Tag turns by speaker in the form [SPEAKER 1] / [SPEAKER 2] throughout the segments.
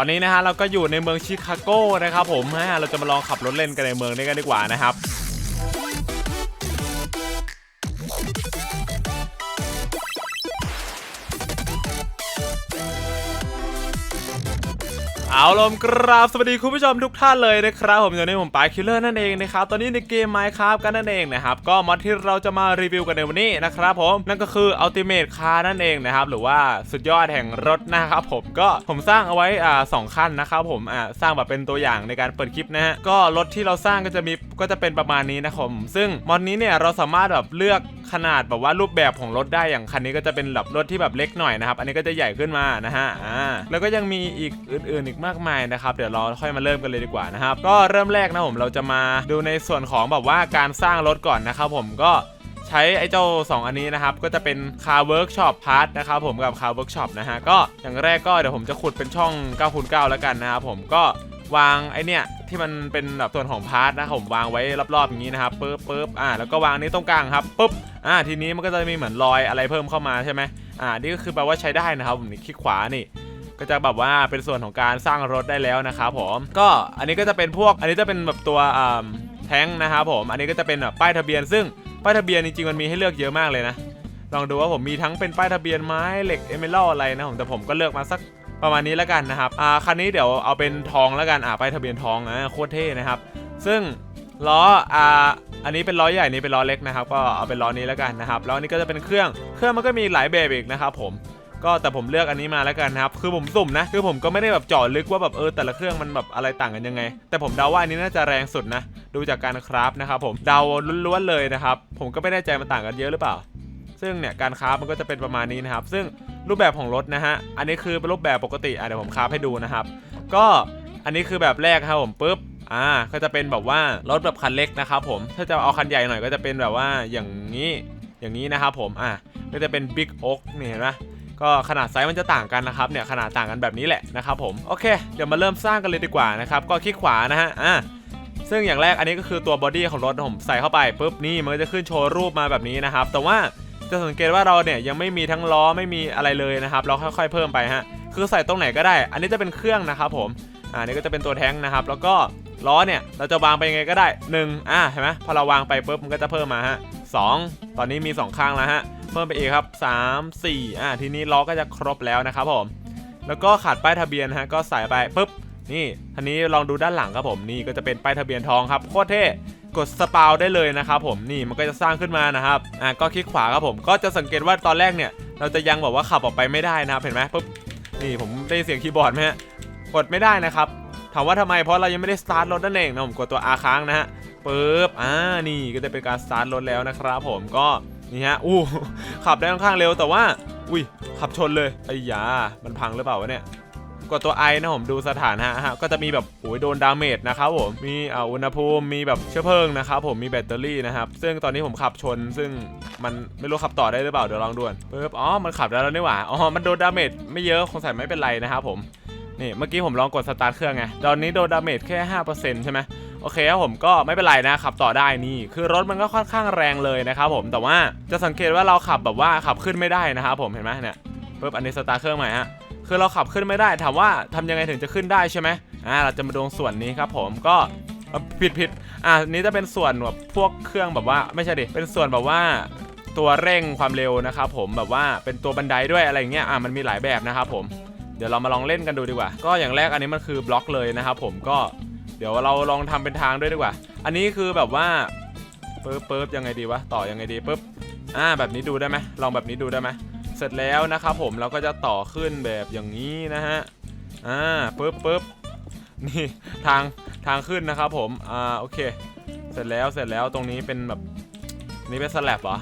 [SPEAKER 1] ตอนนี้นะฮะเราก็อยู่ในเมืองชิคาโกนะครับผมฮะเราจะมาลองขับรถเล่นกันในเมืองนี้กันดีกว่านะครับ เอาลมกราบสวัสดีคุณผู้ชมทุกท่านเลยนะครับผมอยู่ในผมปาคิลเลอร์นั่นเองนะครับตอนนี้ในเกม Minecraft กันนั่นเองนะครับก็มอดที่เราจะมารีวิวกันในวันนี้นะครับผมนั่นก็คือ Ultimate Car นั่นเองนะครับหรือว่าสุดยอดแห่งรถนะครับผมก็ผมสร้างเอาไว้อ่าสองขั้นนะครับผมอ่าสร้างแบบเป็นตัวอย่างในการเปิดคลิปนะฮะก็รถที่เราสร้างก็จะมีก็จะเป็นประมาณนี้นะครับผมซึ่งมอดนี้เนี่ยเราสามารถแบบเลือก ขนาดแบบว่ารูปแบบของรถได้อย่างคันนี้ก็จะเป็นแบบรถที่แบบเล็กหน่อยนะครับ อันนี้ก็จะใหญ่ขึ้นมานะฮะอ่าแล้วก็ยังมีอีกอื่นๆอีกมากมายนะครับ เดี๋ยวเราค่อยมาเริ่มกันเลยดีกว่านะครับ ก็เริ่มแรกนะผมเราจะมาดูในส่วนของแบบว่าการสร้างรถก่อนนะครับผมก็ใช้ไอ้เจ้า 2 อันนี้นะครับ ก็จะเป็น Car Workshop Part นะครับผมกับ Car Workshop นะฮะ ก็อย่างแรกก็เดี๋ยวผมจะขุดเป็นช่อง9คูณ9แล้วกันนะครับผมก็ วางไอเนี่ยที่มันเป็นแบบส่วนของพาร์ทนะครับผมวางไว้รอบๆอย่างนี้นะครับปึ๊บปึ๊บอ่าแล้วก็วางนี้ตรงกลางครับปึ๊บอ่าทีนี้มันก็จะมีเหมือนรอยอะไรเพิ่มเข้ามาใช่ไหมอ่านี่ก็คือแปลว่าใช้ได้นะครับผมนี่คลิกขวานี่ก็จะแบบว่าเป็นส่วนของการสร้างรถได้แล้วนะครับผมก็อันนี้ก็จะเป็นพวกอันนี้จะเป็นแบบตัวอ่าแท้งนะครับผมอันนี้ก็จะเป็นแบบป้ายทะเบียน ซึ่งป้ายทะเบียนจริงๆมันมีให้เลือกเยอะมากเลยนะลองดูว่าผมมีทั้งเป็นป้ายทะเบียนไม้เหล็กเอเมอรัลอะไรนะผมแต่ผมก็เลือกมาสัก ประมาณนี้แล้วกันนะครับอ่าคันนี้เดี๋ยวเอาเป็นทองแล้วกันอ่าไปทะเบียนทองนะโคตรเท่นะครับ ซึ่งล้ออ่าอันนี้เป็นล้อใหญ่นี่เป็นล้อเล็กนะครับ ก็เอาเป็นล้อนี้แล้วกันนะครับแล้วอันนี้ก็จะเป็นเครื่องเครื่องมันก็มีหลายแบบอีกนะครับผมก็แต่ผมเลือกอันนี้มาแล้วกันนะครับ คือผมสุ่มนะ คือผมก็ไม่ได้แบบเจาะลึกว่าแบบเออแต่ละเครื่องมันแบบอะไรต่างกันยังไง แต่ผมเดาว่าอันนี้น่าจะแรงสุดนะ ดูจากการคราฟนะครับผม เดาล้วนๆเลยนะครับ ผมก็ไม่แน่ใจมันต่างกันเยอะหรือเปล่า ซึ่งเนี่ยการคราฟมันก็จะเป็นประมาณนี้นะครับ ซึ่ง รูปแบบของรถนะฮะ อันนี้คือเป็นรูปแบบปกติอะเดี๋ยวผมคาฟให้ดูนะครับ ก็อันนี้คือแบบแรกครับผมปุ๊บอ่าก็จะเป็นแบบว่ารถแบบคันเล็กนะครับผมถ้าจะเอาคันใหญ่หน่อยก็จะเป็นแบบว่าอย่างนี้อย่างนี้นะครับผมอ่าก็จะเป็น Big Oak นี่เห็นไหมก็ขนาดไซส์มันจะต่างกันนะครับเนี่ยขนาดต่างกันแบบนี้แหละนะครับผมโอเค เดี๋ยวมาเริ่มสร้างกันเลยดีกว่านะครับก็คลิกขวานะฮะอ่าซึ่งอย่างแรกอันนี้ก็คือตัวบอดี้ของรถผมใส่เข้าไปปุ๊บนี่มันก็จะขึ้นโชว์รูปมาแบบนี้นะครับแต่ว่า จะสังเกตว่าเราเนี่ยยังไม่มีทั้งล้อไม่มีอะไรเลยนะครับ เราค่อยๆเพิ่มไปฮะคือใส่ตรงไหนก็ได้ อันนี้จะเป็นเครื่องนะครับผมอ่านี่ก็จะเป็นตัวแท้งนะครับ แล้วก็ล้อเนี่ยเราจะวางไปยังไงก็ได้1อ่าเห็นไหมพอเราวางไปปุ๊บมันก็จะเพิ่มมาฮะสองตอนนี้มีสองข้างแล้วฮะเพิ่มไปอีกครับ 3 4อ่าทีนี้ล้อก็จะครบแล้วนะครับผม แล้วก็ขาดป้ายทะเบียนฮะก็ใส่ไปปุ๊บนี่ทีนี้ลองดูด้านหลังครับผมนี่ก็จะเป็นป้ายทะเบียนทองครับโคตรเท่ กดสปาวได้เลยนะครับผมนี่มันก็จะสร้างขึ้นมานะครับอ่าก็คลิกขวาครับผมก็จะสังเกตว่าตอนแรกเนี่ยเราจะยังแบบว่าขับออกไปไม่ได้นะครับเห็นไหมปุ๊บนี่ผมได้เสียงคีย์บอร์ดไหมฮะกดไม่ได้นะครับถามว่าทำไมเพราะเรายังไม่ได้สตาร์ทรถนั่นเองนะผมกดตัว R ค้างนะฮะปุ๊บอ่านี่ก็จะเป็นการสตาร์ทรถแล้วนะครับผมก็นี่ฮะอู้ขับได้ค่อนข้างเร็วแต่ว่า อุ้ยขับชนเลยไอ้ยามันพังหรือเปล่าวะเนี่ย กดตัวไอนะผมดูสถานะฮะก็จะมีแบบโอ้ยโดนดาเมจนะครับผมมีอ่าอุณหภูมิมีแบบเชื้อเพลิงนะครับผมมีแบตเตอรี่นะครับซึ่งตอนนี้ผมขับชน ซึ่งมันไม่รู้ขับต่อได้หรือเปล่าเดี๋ยวลองดูก่อนปึ๊บอ๋อมันขับได้แล้วนี่หว่าอ๋อมันโดนดาเมจไม่เยอะคงใส่ไม่เป็นไรนะครับผมนี่เมื่อกี้ผมลองกดสตาร์ทเครื่องไงตอนนี้โดนดาเมจแค่5%ใช่ไหมโอเคครับผมก็ไม่เป็นไรนะขับต่อได้นี่ คือรถมันก็ค่อนข้างแรงเลยนะครับผมแต่ว่าจะสังเกตว่าเราขับแบบว่าขับขึ้นไม่ได้นะครับผมเห็นไหมเนี่ยปุ๊บอันนี้สตาร์เครื่องใหม่ฮะ คือเราขับขึ้นไม่ได้ถามว่าทำยังไงถึงจะขึ้นได้ใช่ไหมอ่าเราจะมาดูส่วนนี้ครับผมก็ผิดผิดอ่านี้จะเป็นส่วนแบบพวกเครื่องแบบว่าไม่ใช่ดิเป็นส่วนแบบว่าตัวเร่งความเร็วนะครับผมแบบว่าเป็นตัวบันไดด้วยอะไรอย่างเงี้ยอ่ามันมีหลายแบบนะครับผมเดี๋ยวเรามาลองเล่นกันดูดีกว่า ก็อย่างแรกอันนี้มันคือบล็อกเลยนะครับผมก็เดี๋ยวเราลองทำเป็นทางด้วยดีกว่า อันนี้คือแบบว่าปึ๊บปึ๊บยังไงดีวะต่อยังไงดีปึ๊บอ่าแบบนี้ดูได้ไหมลองแบบนี้ดูได้ไหม เสร็จแล้วนะครับผมเราก็จะต่อขึ้นแบบอย่างนี้นะฮะอ่าปึ๊บปึ๊บนี่ทางทางขึ้นนะครับผมอ่าโอเค เสร็จแล้วเสร็จแล้วตรงนี้เป็นแบบนี่เป็นสแลบเหรอ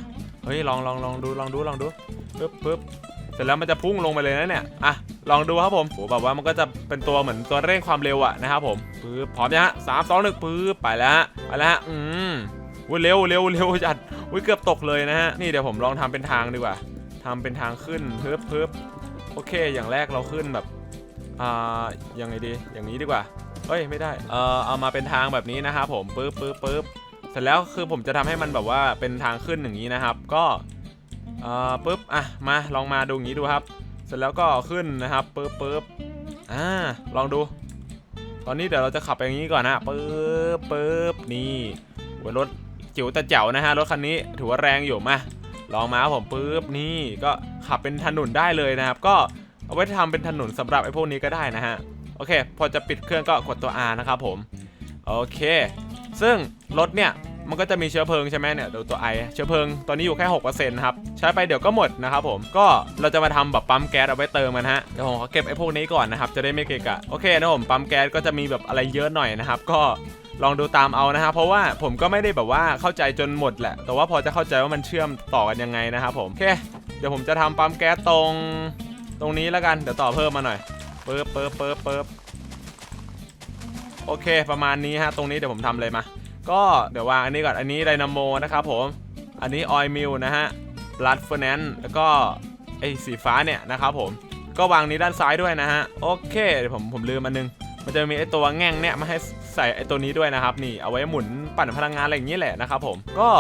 [SPEAKER 1] เฮ้ยลองลองลองดูลองดูลองดูปึ๊บปึ๊บเสร็จแล้วมันจะพุ่งลงไปเลยนะเนี่ยอะลองดูครับผมโหแบบว่ามันก็จะเป็นตัวเหมือนตัวเร่งความเร็วอะนะครับผมปื๊บพร้อมนะฮะสามสองหนึ่งปื๊บไปแล้วฮะไปแล้วฮะอืมอุ้ยเร็วเร็วเร็วจัดอุ้ยเกือบตกเลยนะฮะนี่เดี๋ยวผมลองทำเป็นทางดีกว่า ทำเป็นทางขึ้นเพิบเพิบโอเค อย่างแรกเราขึ้นแบบ อ่า ยังไงดี อย่างนี้ดีกว่า เอ้ย ไม่ได้ เอ่อเอามาเป็นทางแบบนี้นะครับผมปึ๊บปึ๊บปึ๊บเสร็จแล้วคือผมจะทำให้มันแบบว่าเป็นทางขึ้นอย่างนี้นะครับ ก็ เอ่อปึ๊บ อะ มาลองมาดูอย่างนี้ดูครับ เสร็จแล้วก็ขึ้นนะครับปึ๊บปึ๊บอ่า ลองดู ตอนนี้เดี๋ยวเราจะขับไปอย่างนี้ก่อนนะปึ๊บปึ๊บนี่รถจิ๋วแต่เจ๋วนะฮะรถคันนี้ถือว่าแรงอยู่มา ลองมาครับผมปึ๊บนี่ก็ขับเป็นถนนได้เลยนะครับ ก็เอาไว้ทำเป็นถนนสำหรับไอ้พวกนี้ก็ได้นะฮะโอเค พอจะปิดเครื่องก็กดตัว R นะครับผมโอเค ซึ่งรถเนี่ยมันก็จะมีเชื้อเพลิงใช่ไหมเนี่ยดูตัวไอเชื้อเพลิงตอนนี้อยู่แค่6%นะครับใช้ไปเดี๋ยวก็หมดนะครับผมก็เราจะมาทำแบบปั๊มแก๊สเอาไว้เติมกันฮะเดี๋ยวผมขอเก็บไอ้พวกนี้ก่อนนะครับจะได้ไม่เกะกะโอเคนะผมปั๊มแก๊สก็จะมีแบบอะไรเยอะหน่อยนะครับก็ ลองดูตามเอานะครับเพราะว่าผมก็ไม่ได้แบบว่าเข้าใจจนหมดแหละ แต่ว่าพอจะเข้าใจว่ามันเชื่อมต่อกันยังไงนะครับผมโอเคเดี๋ยวผมจะทำปั๊มแก๊สตรงตรงนี้แล้วกันเดี๋ยวต่อเพิ่มมาหน่อยเปิบเปิบเปิบเปิบโอเค ประมาณนี้ฮะตรงนี้เดี๋ยวผมทำเลยมา ก็เดี๋ยววางอันนี้ก่อนอันนี้ไดนาโมนะครับผมอันนี้ออยมิลนะฮะบลัดเฟอร์แนนแล้วก็ไอสีฟ้าเนี่ยนะครับผมก็วางนี้ด้านซ้ายด้วยนะฮะโอเคเดี๋ยวผมผมลืมอันนึงมันจะมีไอตัวแง่งเนี่ยมาให้ ใส่ไอ้ตัวนี้ด้วยนะครับนี่เอาไว้หมุนปั่นพลังงานอะไรอย่างนี้แหละนะครับผมก็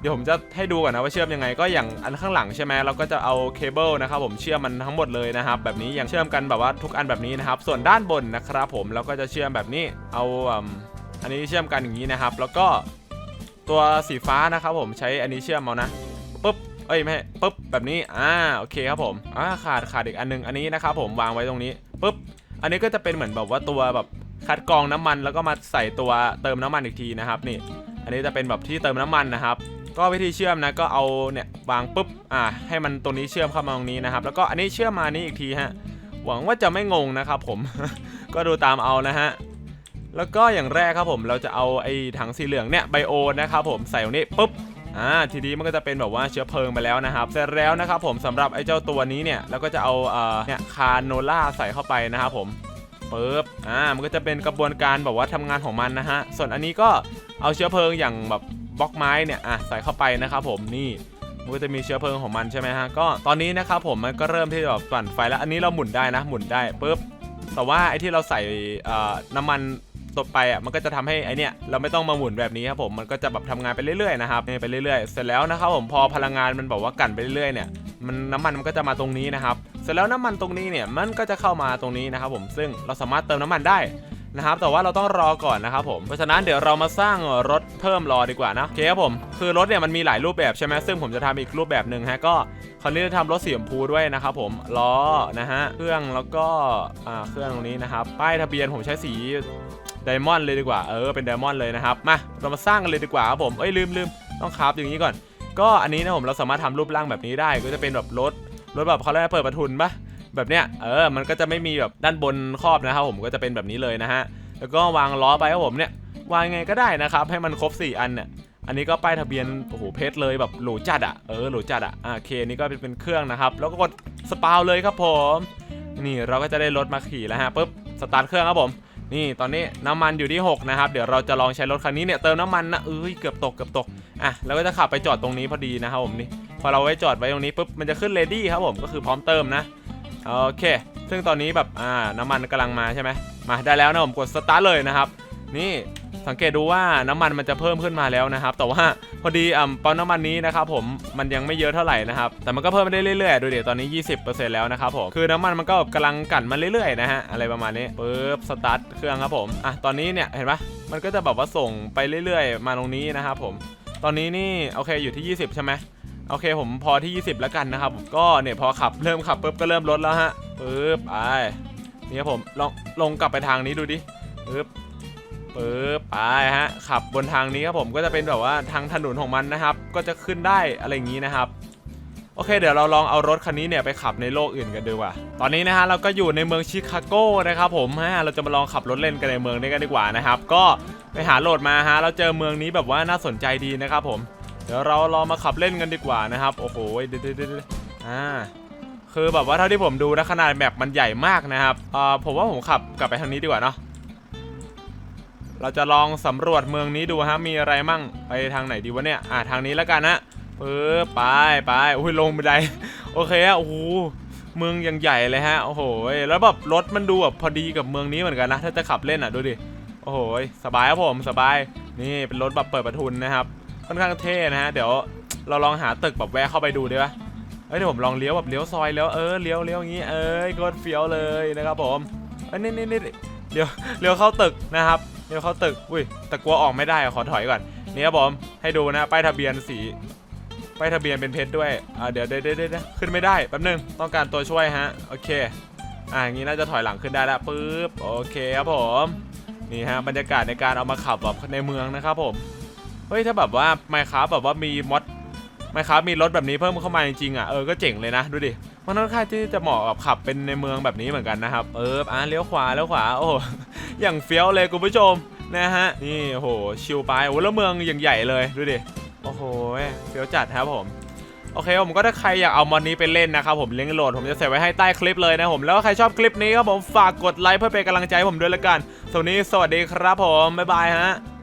[SPEAKER 1] เดี๋ยวผมจะให้ดูก่อนนะว่าเชื่อมยังไงก็อย่างอันข้างหลังใช่ไหมเราก็จะเอาเคเบิลนะครับผมเชื่อมมันทั้งหมดเลยนะครับแบบนี้อย่างเชื่อมกันแบบว่าทุกอันแบบนี้นะครับส่วนด้านบนนะครับผมเราก็จะเชื่อมแบบนี้เอาอันนี้เชื่อมกันอย่างนี้นะครับ แล้วก็ตัวสีฟ้านะครับผมใช้อันนี้เชื่อมเอานะปุ๊บเอ้ยไม่ปุ๊บแบบนี้อ่าโอเคครับผมอ่าขาดขาดอีกอันนึงอันนี้นะครับผมวางไว้ตรงนี้ปุ๊บอันนี้ก็จะเป็นเหมือนแบบว่าตัวแบบ คัดกรองน้ำมันแล้วก็มาใส่ตัวเติมน้ำมันอีกทีนะครับนี่ อันนี้จะเป็นแบบที่เติมน้ำมันนะครับ ก็วิธีเชื่อมนะก็เอาเนี่ยวางปุ๊บอ่าให้มันตรงนี้เชื่อมเข้ามาตรงนี้นะครับ แล้วก็อันนี้เชื่อมมานี้อีกทีฮะหวังว่าจะไม่งงนะครับผมก็ดูตามเอานะฮะแล้วก็อย่างแรกครับผมเราจะเอาไอ้ถังสีเหลืองเนี่ยไบโอนะครับผมใส่ตรงนี้ปุ๊บอ่าทีนี้มันก็จะเป็นแบบว่าเชื้อเพลิงไปแล้วนะครับ เสร็จแล้วนะครับผมสำหรับไอ้เจ้าตัวนี้เนี่ยเราก็จะเอาเอ่อเนี่ยคาโนล่าใส่เข้าไปนะครับผม ปุ๊บอ่ามันก็จะเป็นกระบวนการแบบว่าทำงานของมันนะฮะส่วนอันนี้ก็เอาเชื้อเพลิงอย่างแบบบล็อกไม้เนี่ยอะใส่เข้าไปนะครับผมนี่มันก็จะมีเชื้อเพลิงของมันใช่ไหมฮะก็ตอนนี้นะครับผมมันก็เริ่มที่แบบปั่นไฟแล้วอันนี้เราหมุนได้นะหมุนได้ปุ๊บแต่ว่าไอ้ที่เราใส่น้ำมันตกไปอะมันก็จะทำให้ไอเนี่ยเราไม่ต้องมาหมุนแบบนี้ครับผมมันก็จะแบบทำงานไปเรื่อยๆนะครับนี่ไปเรื่อยๆ เสร็จแล้วนะครับผมพอพลังงานมันบอกว่ากั่นไปเรื่อยๆเนี่ยมันน้ำมันมันก็จะมาตรงนี้นะครับ เสร็จแล้วน้ำมันตรงนี้เนี่ยมันก็จะเข้ามาตรงนี้นะครับผมซึ่งเราสามารถเติมน้ำมันได้นะครับแต่ว่าเราต้องรอก่อนนะครับผมเพราะฉะนั้นเดี๋ยวเรามาสร้างรถเพิ่มรอดีกว่านะโอเคครับผมคือรถเนี่ยมันมีหลายรูปแบบใช่ไหมซึ่งผมจะทำอีกรูปแบบหนึ่งฮะก็คราวนี้จะทำรถสีชมพูด้วยนะครับผมล้อนะฮะเครื่องแล้วก็อ่าเครื่องตรงนี้นะครับป้ายทะเบียนผมใช้สีไดมอนด์เลยดีกว่าเออเป็นไดมอนด์เลยนะครับมาเรามาสร้างกันเลยดีกว่าครับผมเอ้ยลืมลืมต้องคราฟอย่างนี้ก่อน ก็อันนี้นะผมเราสามารถทำรูปร่างแบบนี้ได้ก็จะเป็นแบบรถ รถแบบเขาเรียกเปิดประทุนปะแบบเนี้ยเออมันก็จะไม่มีแบบด้านบนครอบนะครับผมก็จะเป็นแบบนี้เลยนะฮะแล้วก็วางล้อไปครับผมเนี่ยวางยังไงก็ได้นะครับให้มันครบ 4 อันเนี่ยอันนี้ก็ป้ายทะเบียนโอ้โหเพชรเลยแบบหรูจัดอะเออหรูจัดอะอ่าโอเคนี่ก็เป็นเป็นเครื่องนะครับ แล้วก็กดสปาวเลยครับผม นี่เราก็จะได้รถมาขี่แล้วฮะปุ๊บสตาร์ทเครื่องครับผม นี่ตอนนี้น้ำมันอยู่ที่ 6 นะครับ เดี๋ยวเราจะลองใช้รถคันนี้เนี่ยเติมน้ำมันนะเอ้ยเกือบตกเกือบตกอะแล้วก็จะขับไปจอดตรงนี้พอดีนะครับผมนี่ พอเราไว้จอดไว้ตรงนี้ปุ๊บมันจะขึ้น ready ครับผมก็คือพร้อมเติมนะโอเค ซึ่งตอนนี้แบบอ่าน้ำมันกำลังมาใช่ไหมมาได้แล้วนะผมกดสตาร์ทเลยนะครับ นี่สังเกตดูว่าน้ำมันมันจะเพิ่มขึ้นมาแล้วนะครับ แต่ว่าพอดีอ่าปั๊มน้ำมันนี้นะครับผมมันยังไม่เยอะเท่าไหร่นะครับ แต่มันก็เพิ่มไปได้เรื่อยๆดูเดี๋ยวตอนนี้ 20%แล้วนะครับผมคือน้ำมันมันก็กำลังกั่นมาเรื่อยๆนะฮะอะไรประมาณนี้ปึ๊บสตาร์ทเครื่องครับผมอะตอนนี้เนี่ยเห็นปะมันก็จะแบบว่าส่งไปเรื่อยๆ มาตรงนี้นะครับผมตอนนี้นี่โอเคอยู่ที่ 20 ใช่ไหม โอเคผมพอที่ 20 แล้วกันนะครับก็เนี่ยพอขับเริ่มขับปุ๊บก็เริ่มลดแล้วฮะปึ๊บไปนี่ครับผมลองลงกลับไปทางนี้ดูดิปึ๊บปึ๊บไปฮะขับบนทางนี้ครับผมก็จะเป็นแบบว่าทางถนนของมันนะครับ ก็จะขึ้นได้อะไรอย่างนี้นะครับโอเค เดี๋ยวเราลองเอารถคันนี้เนี่ยไปขับในโลกอื่นกันดูว่ะตอนนี้นะฮะเราก็อยู่ในเมืองชิคาโกนะครับผมฮะเราจะมาลองขับรถเล่นกันในเมืองนี้กันดีกว่านะครับ ก็ไปหาโหลดมาฮะเราเจอเมืองนี้แบบว่าน่าสนใจดีนะครับผม เดี๋ยวเราลองมาขับเล่นกันดีกว่านะครับ โอ้โหเดี๋ยวเดี๋ยวเดอ่าคือแบบว่าเท่าที่ผมดูนะขนาดแมปมันใหญ่มากนะครับอ่าผมว่าผมขับกลับไปทางนี้ดีกว่าเนาะเราจะลองสำรวจเมืองนี้ดูฮะมีอะไรมั่งไปทางไหนดีวะเนี่ยอ่าทางนี้แล้วกันนะปึ๊บไปไปอุ้ยลงบันได้โอเคอะโอ้โหเมืองยังใหญ่เลยฮะโอ้โหแล้วแบบรถมันดูแบบพอดีกับเมืองนี้เหมือนกันนะถ้าจะขับเล่นอะดูดิโอ้โหสบายครับผมสบายนี่เป็นรถแบบเปิดประทุนนะครับ ค่อนข้างเท่นะฮะเดี๋ยวเราลองหาตึกแบบแวะเข้าไปดูดีปะเอ้ยเดี๋ยวผมลองเลี้ยวแบบเลี้ยวซอยแล้วเออเลี้ยวเลี้ยวอย่างงี้เอ้ยโคตรเฟี้ยวเลยนะครับผมเอันนี้นี่นี่เดี๋ยวเดี๋ยวเข้าตึกนะครับเดี๋ยวเข้าตึกอุ้ยแต่กลัวออกไม่ได้ขอถอยก่อนนี่ครับผมให้ดูนะป้ายทะเบียนสีป้ายทะเบียนเป็นเพชรด้วยอ่าเดี๋ยวเดี๋ยวเดี๋ยวขึ้นไม่ได้แป๊บนึงต้องการตัวช่วยฮะโอเคอ่าอย่างนี้น่าจะถอยหลังขึ้นได้แล้วปึ๊บโอเคครับผมนี่ฮะบรรยากาศในการเอามาขับแบบในเมืองนะครับผม เฮ้ยถ้าแบบว่าไมค์ครับแบบว่ามีมอดไมค์ครับมีรถแบบนี้เพิ่มเข้ามาจริงๆอะเออก็เจ๋งเลยนะดูดิมันค่อนข้างที่จะเหมาะกับขับเป็นในเมืองแบบนี้เหมือนกันนะครับเอออะเลี้ยวขวาเลี้ยวขวาโอ้อย่างเฟี้ยวเลยคุณผู้ชมนะฮะนี่โอ้โหชิลไปโอ้แล้วเมืองอย่างใหญ่เลยดูดิโอ้โหเฟี้ยวจัดครับผมโอเคผมก็ถ้าใครอยากเอามอนนี้ไปเล่นนะครับผมลิงก์โหลดผมจะใส่ไว้ให้ใต้คลิปเลยนะผมแล้วใครชอบคลิปนี้ครับผมฝากกดไลค์เพื่อเป็นกำลังใจผมด้วยละกันส่วนนี้สวัสดีครับผมบ๊ายบายฮะ